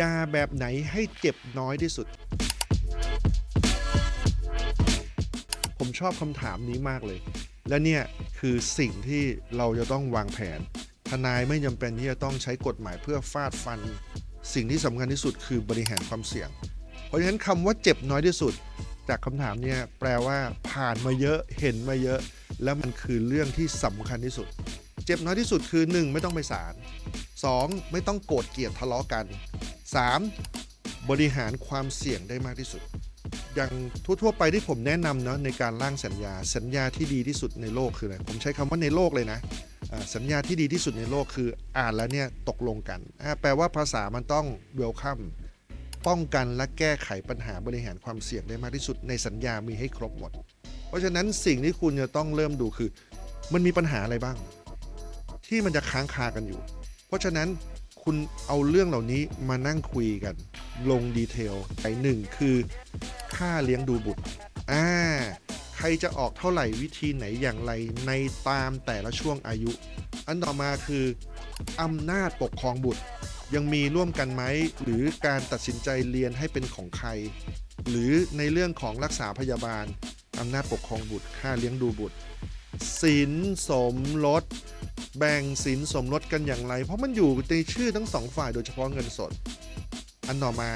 ยาแบบไหนให้เจ็บน้อยที่สุด ผมชอบคำถามนี้มากเลย และเนี่ยคือสิ่งที่เราจะต้องวางแผน ทนายไม่จำเป็นที่จะต้องใช้กฎหมายเพื่อฟาดฟัน สิ่งที่สำคัญที่สุดคือบริหารความเสี่ยง เพราะฉะนั้นคำว่าเจ็บน้อยที่สุด จากคำถามเนี่ยแปลว่าผ่านมาเยอะเห็นมาเยอะ แล้วมันคือเรื่องที่สำคัญที่สุด เจ็บน้อยที่สุดคือ 1 ไม่ต้องไปศาล 2 ไม่ต้องโกรธเกลียดทะเลาะกัน 3. บริหารความเสี่ยงได้มากที่สุด อย่างทั่วๆไปที่ผมแนะนำเนาะในการร่างสัญญา สัญญาที่ดีที่สุดในโลกคืออะไรผมใช้คำว่าในโลกเลยนะสัญญาที่ดีที่สุดในโลกคืออ่านแล้วเนี่ยตกลงกัน แปลว่าภาษามันต้องเวลคัมป้องกันและแก้ไขปัญหาบริหารความเสี่ยงได้มากที่สุดในสัญญามีให้ครบหมด เพราะฉะนั้นสิ่งที่คุณจะต้องเริ่มดูคือ มันมีปัญหาอะไรบ้าง ที่มันจะค้างคากันอยู่ เพราะฉะนั้น คุณเอาเรื่องเหล่านี้มานั่งคุยกัน ลงดีเทลไอหนึ่งคือค่าเลี้ยงดูบุตรอ่าใครจะออกเท่าไหร่วิธีไหนอย่างไรในตามแต่ละช่วงอายุ อันต่อมาคืออำนาจปกครองบุตร ยังมีร่วมกันไหมหรือการตัดสินใจเรียนให้เป็นของใคร หรือในเรื่องของรักษาพยาบาลอำนาจปกครองบุตรค่าเลี้ยงดูบุตรสินสมรส แบ่งสินสมรสกันอย่างไร เพราะมันอยู่ในชื่อทั้งสองฝ่ายโดยเฉพาะเงินสด อันต่อมา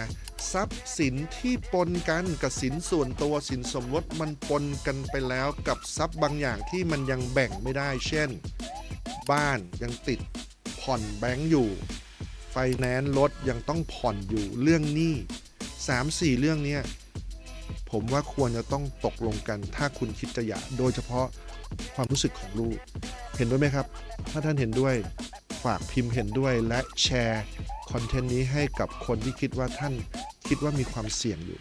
ทรัพย์สินที่ปนกันกับสินส่วนตัวสินสมรสมันปนกันไปแล้วกับทรัพย์บางอย่างที่มันยังแบ่งไม่ได้ เช่น บ้านยังติดผ่อนแบงก์อยู่ ไฟแนนซ์รถยังต้องผ่อนอยู่เรื่องหนี้3-4 เรื่องเนี้ย ผมว่าควรจะต้องตกลงกัน ถ้าคุณคิดจะหย่าโดยเฉพาะความรู้สึกของลูก เห็นด้วยไหมครับ ถ้าท่านเห็นด้วยฝากพิมพ์เห็นด้วยและแชร์คอนเทนต์นี้ให้กับคนที่คิดว่าท่านคิดว่ามีความเสี่ยงอยู่